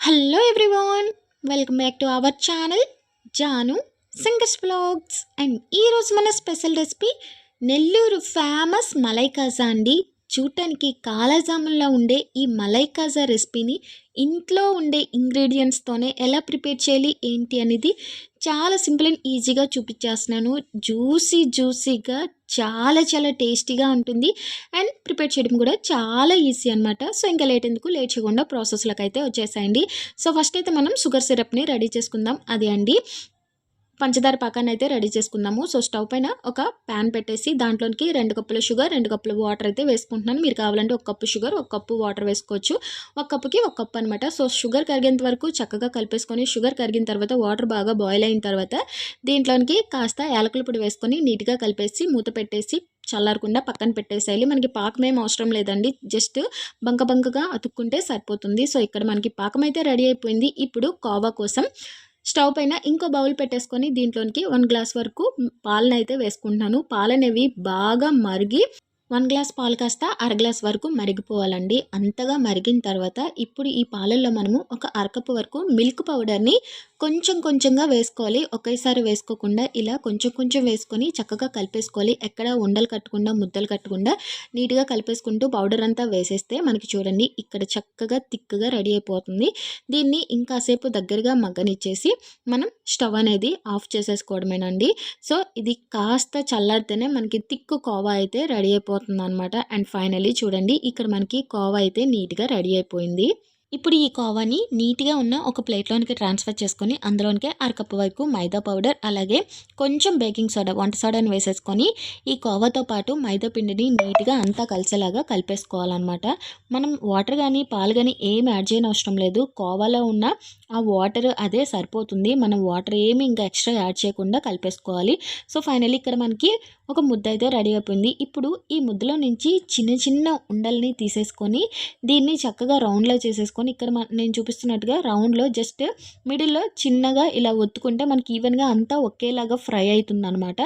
Hello everyone welcome back to our channel Janu singers blogs and ఈరోజు మన special recipe Nellore famous మలైకాజా అండి. చూడటానికి కాలాజామున్లో ఉండే ఈ మలై కాజా రెసిపీని ఇంట్లో ఉండే ఇంగ్రీడియంట్స్తోనే ఎలా ప్రిపేర్ చేయాలి ఏంటి అనేది చాలా సింపుల్ అండ్ ఈజీగా చూపించేస్తున్నాను. జ్యూసీ జ్యూసీగా చాలా చాలా టేస్టీగా ఉంటుంది. అండ్ ప్రిపేర్ చేయడం కూడా చాలా ఈజీ అనమాట సో ఇంకా లేట్ ఎందుకు? లేట్ చేయకుండా ప్రాసెస్లోకి అయితే వచ్చేసాయండి. సో ఫస్ట్ అయితే మనం షుగర్ సిరప్ని రెడీ చేసుకుందాం. అదే అండి. పంచదార పాకాన్ని అయితే రెడీ చేసుకుందాము సో స్టవ్ పైన ఒక ప్యాన్ పెట్టేసి దాంట్లోకి రెండు కప్పుల షుగర్ రెండు కప్పుల వాటర్ అయితే వేసుకుంటున్నాను. మీరు కావాలంటే ఒక కప్పు షుగర్ ఒక కప్పు వాటర్ వేసుకోవచ్చు. ఒక కప్పుకి ఒక కప్పు అనమాట సో షుగర్ కరిగేంత వరకు చక్కగా కలిపేసుకొని షుగర్ కరిగిన తర్వాత వాటర్ బాగా బాయిల్ అయిన తర్వాత దీంట్లోకి కాస్త యాలకుల పొడి వేసుకొని నీట్గా కలిపేసి మూత పెట్టేసి చల్లారకుండా పక్కన పెట్టేసేయాలి. మనకి పాకం ఏం అవసరం లేదండి. జస్ట్ బంక బంకగా అతుక్కుంటే సరిపోతుంది. సో ఇక్కడ మనకి పాకం అయితే రెడీ అయిపోయింది. ఇప్పుడు కోవా కోసం స్టవ్ పైన ఇంకో బౌల్ పెట్టేసుకొని దీంట్లోనికి వన్ గ్లాస్ వరకు పాలనైతే వేసుకుంటున్నాను. పాలనేవి బాగా మరిగి వన్ గ్లాస్ పాలు కాస్త అర గ్లాస్ వరకు మరిగిపోవాలండి. అంతగా మరిగిన తర్వాత ఇప్పుడు ఈ పాలల్లో మనము ఒక అరకప్పు వరకు మిల్క్ పౌడర్ని కొంచెం కొంచెంగా వేసుకోవాలి. ఒకేసారి వేసుకోకుండా ఇలా కొంచెం కొంచెం వేసుకొని చక్కగా కలిపేసుకోవాలి. ఎక్కడ ఉండలు కట్టకుండా ముద్దలు కట్టకుండా నీట్గా కలిపేసుకుంటూ పౌడర్ అంతా వేసేస్తే మనకి చూడండి ఇక్కడ చక్కగా థిక్గా రెడీ అయిపోతుంది. దీన్ని ఇంకాసేపు దగ్గరగా మగ్గనిచ్చేసి మనం స్టవ్ అనేది ఆఫ్ చేసేసుకోవడమేనండి. సో ఇది కాస్త చల్లారితేనే మనకి తిక్కు కోవా అయితే రెడీ అయిపోతుంది అయిపోతుంది అనమాట అండ్ ఫైనలీ చూడండి ఇక్కడ మనకి కోవా అయితే నీట్గా రెడీ అయిపోయింది. ఇప్పుడు ఈ కోవాని నీట్గా ఉన్న ఒక ప్లేట్లోనికి ట్రాన్స్ఫర్ చేసుకొని అందులోనికి అరకప్పు వరకు మైదా పౌడర్ అలాగే కొంచెం బేకింగ్ సోడా వంట సోడాని వేసేసుకొని ఈ కోవాతో పాటు మైదా పిండిని నీట్గా అంతా కలిసేలాగా కలిపేసుకోవాలన్నమాట. మనం వాటర్ కానీ పాలు కానీ ఏం యాడ్ చేయని అవసరం లేదు. కోవాలో ఉన్న ఆ వాటర్ అదే సరిపోతుంది. మనం వాటర్ ఏమి ఇంకా ఎక్స్ట్రా యాడ్ చేయకుండా కలిపేసుకోవాలి. సో ఫైనల్లీ ఇక్కడ మనకి ఒక ముద్ద అయితే రెడీ అయిపోయింది. ఇప్పుడు ఈ ముద్దలో నుంచి చిన్న చిన్న ఉండల్ని తీసేసుకొని దీన్ని చక్కగా రౌండ్లో చేసేసుకొని ఇక్కడ నేను చూపిస్తున్నట్టుగా రౌండ్లో జస్ట్ మిడిల్లో చిన్నగా ఇలా ఒత్తుకుంటే మనకి ఈవెన్గా అంతా ఒకేలాగా ఫ్రై అవుతుంది అనమాట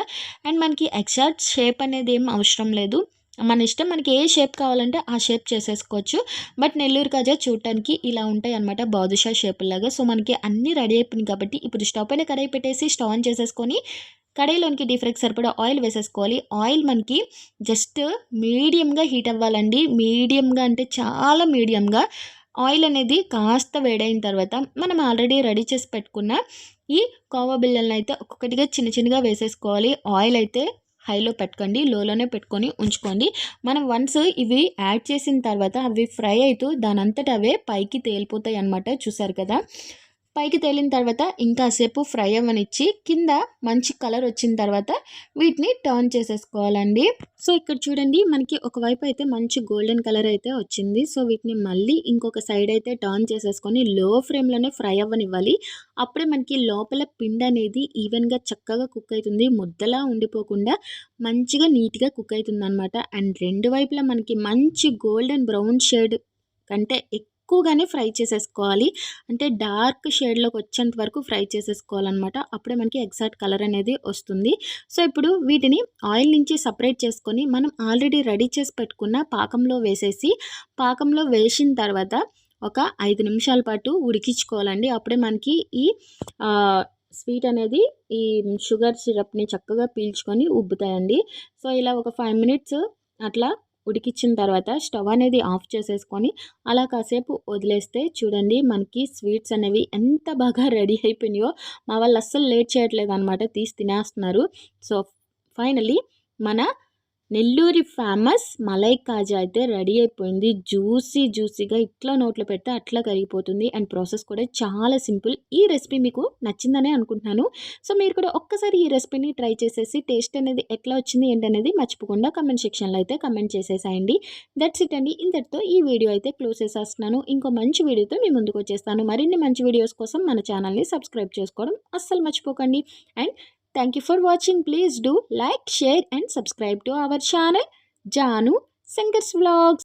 అండ్ మనకి ఎగ్జాక్ట్ షేప్ అనేది ఏం అవసరం లేదు. మన ఇష్టం మనకి ఏ షేప్ కావాలంటే ఆ షేప్ చేసేసుకోవచ్చు. బట్ నెల్లూరు కాజా చూడటానికి ఇలా ఉంటాయి అనమాట బాదుషా షేప్ లాగా సో మనకి అన్నీ రెడీ అయిపోయినాయి కాబట్టి ఇప్పుడు స్టవ్ పైన కడాయి పెట్టేసి స్టవ్ ఆన్ చేసేసుకొని కడాయిలోనికి డీప్ ఫ్రైకి సరిపడా ఆయిల్ వేసేసుకోవాలి. ఆయిల్ మనకి జస్ట్ మీడియంగా హీట్ అవ్వాలండి. మీడియంగా అంటే చాలా మీడియంగా. ఆయిల్ అనేది కాస్త వేడైన తర్వాత మనం ఆల్రెడీ రెడీ చేసి పెట్టుకున్న ఈ కోవా బిల్లల్ని అయితే ఒక్కొక్కటిగా చిన్న చిన్నగా వేసేసుకోవాలి. ఆయిల్ అయితే హైలో పెట్టుకోండి. లోలోనే పెట్టుకొని ఉంచుకోండి. మనం వన్స్ ఇవి యాడ్ చేసిన తర్వాత అవి ఫ్రై అవుతూ దానంతట అవే పైకి తేలిపోతాయి అనమాట చూసారు కదా? పైకి తేలిన తర్వాత ఇంకాసేపు ఫ్రై అవ్వనిచ్చి కింద మంచి కలర్ వచ్చిన తర్వాత వీటిని టర్న్ చేసేసుకోవాలండి. సో ఇక్కడ చూడండి మనకి ఒకవైపు అయితే మంచి గోల్డెన్ కలర్ అయితే వచ్చింది. సో వీటిని మళ్ళీ ఇంకొక సైడ్ అయితే టర్న్ చేసేసుకొని లో ఫ్లేమ్లోనే ఫ్రై అవ్వనివ్వాలి. అప్పుడే మనకి లోపల పిండి అనేది ఈవెన్గా చక్కగా కుక్ అవుతుంది. ముద్దలా ఉండిపోకుండా మంచిగా నీట్గా కుక్ అవుతుంది అనమాట అండ్ రెండు వైపులా మనకి మంచి గోల్డెన్ బ్రౌన్ షేడ్ కంటే ఎక్కువగానే ఫ్రై చేసేసుకోవాలి. అంటే డార్క్ షేడ్లోకి వచ్చేంత వరకు ఫ్రై చేసేసుకోవాలన్నమాట. అప్పుడే మనకి ఎగ్జాక్ట్ కలర్ అనేది వస్తుంది. సో ఇప్పుడు వీటిని ఆయిల్ నుంచి సపరేట్ చేసుకొని మనం ఆల్రెడీ రెడీ చేసి పెట్టుకున్న పాకంలో వేసేసి పాకంలో వేసిన తర్వాత ఒక ఐదు నిమిషాల పాటు ఉడికించుకోవాలండి. అప్పుడే మనకి ఈ స్వీట్ అనేది ఈ షుగర్ సిరప్ని చక్కగా పీల్చుకొని ఉబ్బుతాయండి. సో ఇలా ఒక ఫైవ్ మినిట్స్ అట్లా ఉడికిచ్చిన తర్వాత స్టవ్ అనేది ఆఫ్ చేసేసుకొని అలా కాసేపు వదిలేస్తే చూడండి మనకి స్వీట్స్ అనేవి ఎంత బాగా రెడీ అయిపోయినాయో మా వాళ్ళు అస్సలు లేట్ చేయట్లేదు అనమాట తీసి తినేస్తున్నారు. సో ఫైనలీ మన నెల్లూరి ఫేమస్ మలై కాజా అయితే రెడీ అయిపోయింది. జ్యూసీ జ్యూసీగా ఇట్లా నోట్లో పెడితే అట్లా కరిగిపోతుంది. అండ్ ప్రాసెస్ కూడా చాలా సింపుల్. ఈ రెసిపీ మీకు నచ్చిందనే అనుకుంటున్నాను. సో మీరు కూడా ఒక్కసారి ఈ రెసిపీని ట్రై చేసేసి టేస్ట్ అనేది ఎట్లా వచ్చింది ఏంటనేది మర్చిపోకుండా కమెంట్ సెక్షన్లో అయితే కమెంట్ చేసేసాయండి. దట్స్ ఇట్ అండి. ఇంతటితో ఈ వీడియో అయితే క్లోజ్ చేసేస్తున్నాను. ఇంకో మంచి వీడియోతో మీ ముందుకు వచ్చేస్తాను. మరిన్ని మంచి వీడియోస్ కోసం మన ఛానల్ని సబ్స్క్రైబ్ చేసుకోవడం అస్సలు మర్చిపోకండి. And Thank you for watching. Please do like, share and subscribe to our channel Janu Singers Vlogs.